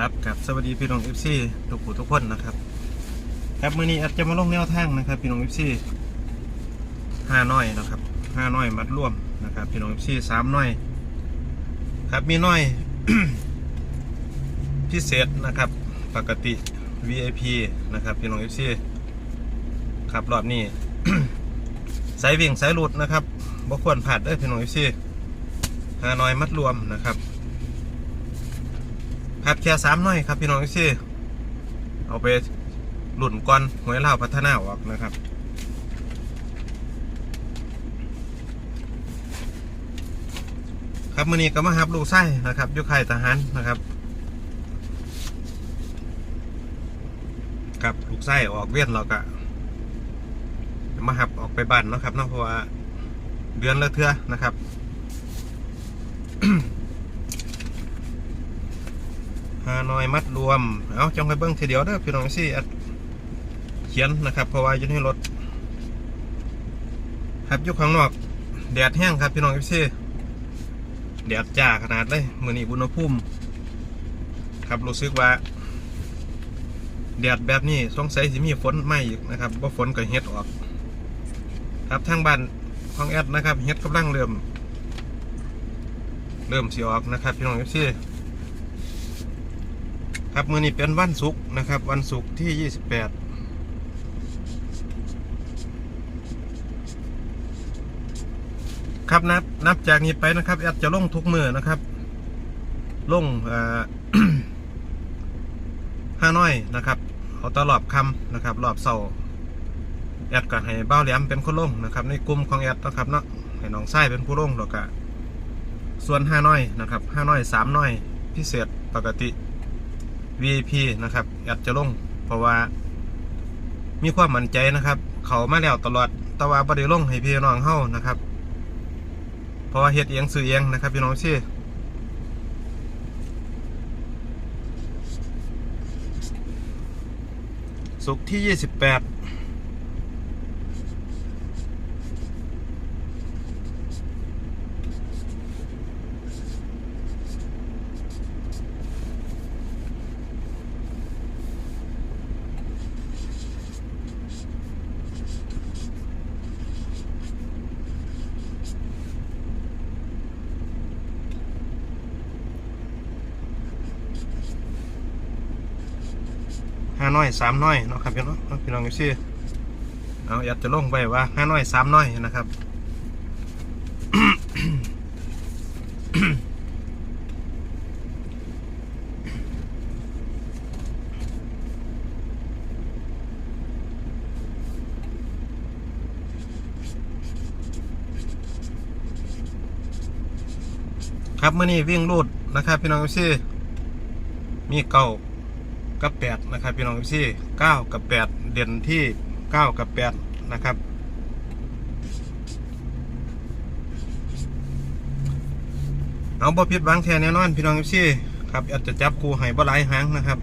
ครับครับสวัสดีพี่น้องเอฟซีทุกผู้ทุกคนนะครับ ครับมื้อนี้อาจจะมาลงแนวทางนะครับ พี่น้องเอฟซีห้าน้อยนะครับห้าน้อยมัดร่วมนะครับ พี่น้องเอฟซีสามน้อย ครับมีน้อย พิเศษนะครับ ปกติ VIP นะครับพี่น้องเอฟซีครับรอบนี้สายวิ่งสายหลุดนะครับบ่ควรผ่านเด้อพี่น้องเอฟซีห้าน้อยมัดรวมนะครับ ครับแค่สามหน่อยครับพี่น้องที่เอาไปหลุ่นก้อนหวยเล่าพัฒนาออกนะครับครับมือนี้ก็มาฮับลูกไส้นะครับยุค่ายทหารนะครับกับลูกไส้ออกเวียนเราก็มาหับออกไปบ้านนะครับเนาะเพราะว่าเดือนละเทื่อนะครับ ฮานอยมัดรวม เอาจองไปเบิ้งทีเดียวเด้อพี่น้องสิอัดเขียนนะครับเพราะว่าอยู่ในรถครับยู่ข้างนอก แดดแห้งครับพี่น้องสิแดดจ้าขนาดเลยมือนี้อุณหภูมิครับรู้สึกว่าแดดแบบนี้สงสัยสิมีฝนไหมอีกนะครับว่าฝนก็เฮ็ดออก ครับทางบ้านของแอดนะครับเฮ็ดกำลังเริ่ม เริ่มสิออกนะครับพี่น้องสิ ครับมือนี้เป็นวันศุกร์นะครับ วันศุกร์ที่ 28 ครับนับนับจากนี้ไปนะครับแอดจะลงทุกมือนะครับ ลงห้าน้อยนะครับเอาตลอดคำนะครับรอบเสาแอดก็ให้เบ้าแหลมเป็นคนลงนะครับ ในกลุ่มของแอดนะครับเนาะให้น้องไส้เป็นผู้ลงแล้วก็ส่วนห้าน้อยนะครับห้าน้อยสามน้อยพิเศษปกติ VIP นะครับแอดจะลง เพราะว่ามีความมั่นใจนะครับ เขามาแล้วตลอดตะว่าบริลงให้พี่น้องเฮานะครับ เพราะว่าเฮ็ดเอียงซื้อเอียงนะครับ พี่น้องชี่สุกที่ 28 ห้าน้อยสามน้อยเนาะครับพี่น้องพี่น้องอยู่ซี่เอาอยากจะลงไปว่าห้าน้อยสามน้อยนะครับครับเมื่อนี้วิ่งรูดนะครับ พี่น้องอยู่ซี่มีเก่า กับแปดนะครับ พี่น้องพี่เก้ากับแปดเด่นที่เก้ากับแปดนะครับ เอาบ่ผิดหวังแท้แน่นอน พี่น้องพี่ครับอาจจะจับคู่ให้บ่หลายหางนะครับ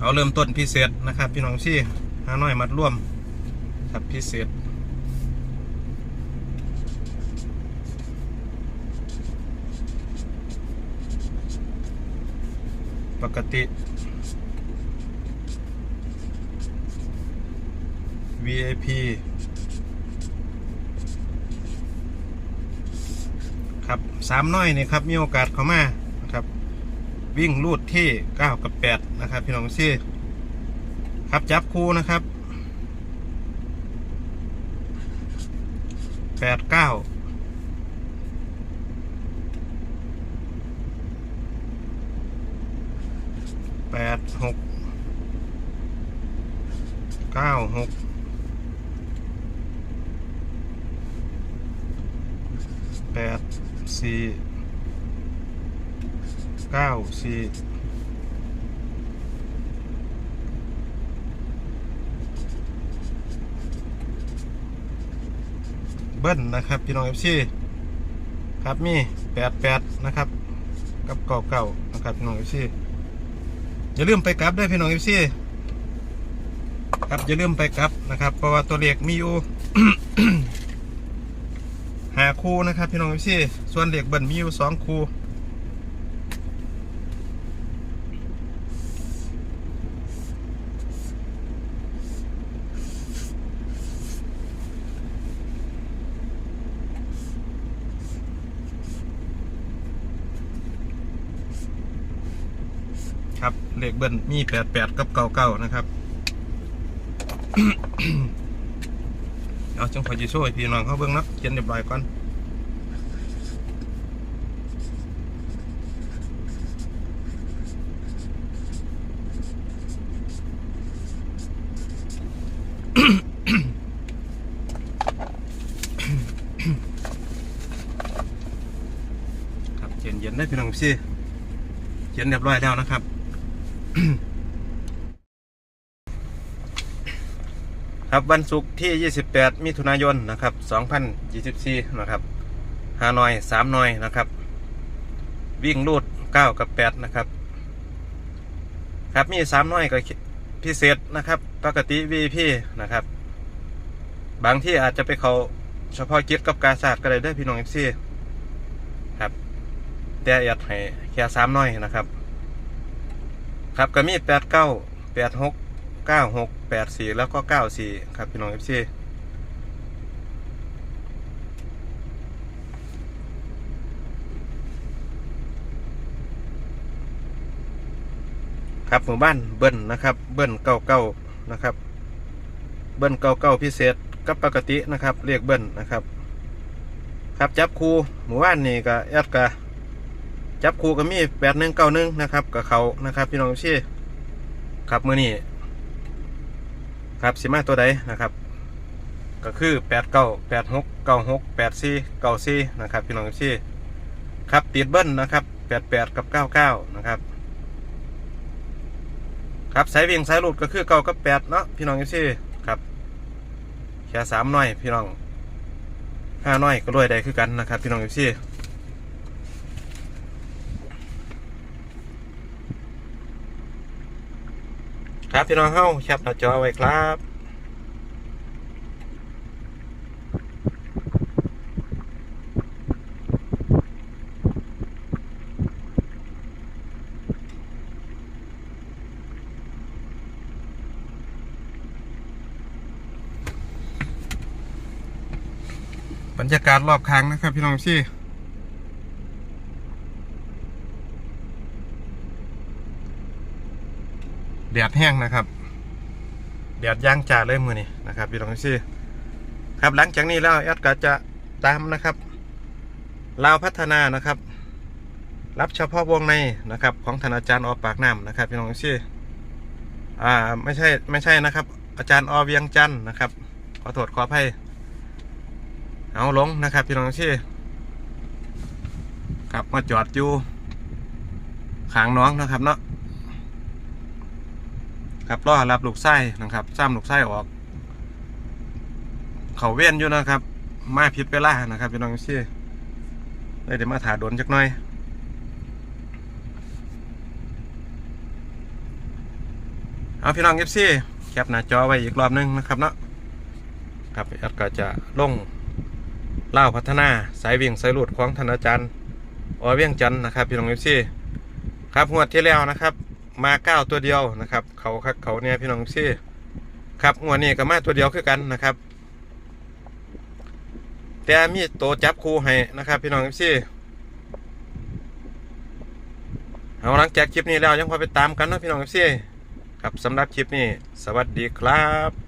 เอาเริ่มต้นพิเศษนะครับ พี่น้องพี่หาน้อยมัดร่วมครับพิเศษ กติ VIP ครับสามน้อยนี่ครับ มีโอกาสเข้ามานะครับ วิ่งลูดที่ 9 กับ 8 นะครับ พี่น้องซี่ครับจับคู่นะครับ 8 9 แปดหกเก้าหกแปดสี่เก้าสี่เบิ้ลนะครับ พี่น้องเอฟซีครับมีแปดแปดนะครับ กับเก่าเก่านะครับ พี่น้องเอฟซี อย่าลืมไปกลับด้วยพี่น้องเอฟซีครับอย่าลืมไปกลับนะครับ เพราะว่าตัวเลขมีอยู่หาคู่นะครับพี่น้องเอฟซีส่วนเลขเบิ้ลมีอยู่สองคู่ เลขเบิ้ลมีแปดแปดกับเก้าเก้านะครับ เอาจังขอจีโซ่พี่น้องเขาเบิ่งเนาะเขียนเรียบร้อยก่อนครับเย็นเย็นได้พี่น้องพี่เขียนเรียบร้อยแล้วนะครับ ครับวันศุกร์ที่ 28 มิถุนายนนะครับ 2024 นะครับฮานอย3หน่อยนะครับ วิ่งรูด 9 กับ 8 นะครับ ครับมี3น้อยก็พิเศษนะครับ ปกติ VIP นะครับ บางที่อาจจะไปเขาเฉพาะกิจกับกาศาสตร์ก็ได้เด้พี่น้อง FC ครับ แต่อยากให้แค่3น้อยนะครับ ครับก็มี89 86เก้าหกแปดสี่แล้วก็เก้าสี่ครับพี่น้องเอฟซีครับหมู่บ้านเบิ้ลนะครับ เบิ้ลเก้าเก้านะครับ เบิ้ลเก้าเก้าพิเศษกับปกตินะครับ เรียกเบิ้ลนะครับ ครับจับคูหมู่บ้านนี่ก็แอดกะ จับคูก็มีแปดหนึ่งเก้าหนึ่งนะครับกับเขานะครับ พี่น้องเอฟซีครับมือนี้ครับสิมาตัวใดนะครับ ก็คือแปดเก้าแปดหกเก้าหกแปดสี่เก้าสี่นะครับพี่น้องพี่ครับติดเบิ้ลนะครับแปดแปดกับเก้าเก้านะครับครับสายวิ่งสายหลุดก็คือเก้ากับแปดเนาะพี่น้องพี่ครับแค่สามหน้อยพี่น้องห้าน้อยก็รวยได้คือกันนะครับ พี่น้องพี่ ครับพี่น้องเข้าแคปหน้าจอไว้ครับบรรยากาศรอบข้างนะครับ พี่น้องพี่ แดดแห้งนะครับแดดย่างจ่าเลยมือนี่นะครับพี่น้องพี่ครับหลังจากนี้แล้วแอดก็จะตามนะครับลาวพัฒนานะครับ รับเฉพาะวงในนะครับ ของธนาจารย์ออปากน้ำนะครับพี่น้องพี่อ่าไม่ใช่ไม่ใช่นะครับ อาจารย์ออเวียงจันนะครับขอโทษขออภัยเอาลงนะครับพี่น้องที่ครับมาจอดอยู่ขางน้องนะครับเนาะ ครับรอรับลูกไส้นะครับซ้ำลูกไส้ออก เขาเวียนอยู่นะครับ มาผิดเวลานะครับพี่น้องที่เลยเดี๋ยวมาถาโดนจักหน่อยเอาพี่น้องเอฟซีแคปหน้าจอไว้อีกรอบหนึงนะครับเนาะครับแอดก็จะลงเล่าพัฒนาสายวิ่งสายหลุดของธนาจารย์อเวียงจันทร์นะครับพี่น้องเอฟซีครับงวดที่แล้วนะครับ มาเก้าตัวเดียวนะครับ เขาคักเขาเนี่ยพี่น้องซีครับงวดนี้ก็มาตัวเดียวคือกันนะครับ แต่มีตัวจับคู่ให้นะครับ พี่น้องซีเอาหลังจากคลิปนี้แล้วยังพอไปตามกันนะพี่น้องซีครับสำหรับคลิปนี้ สวัสดีครับ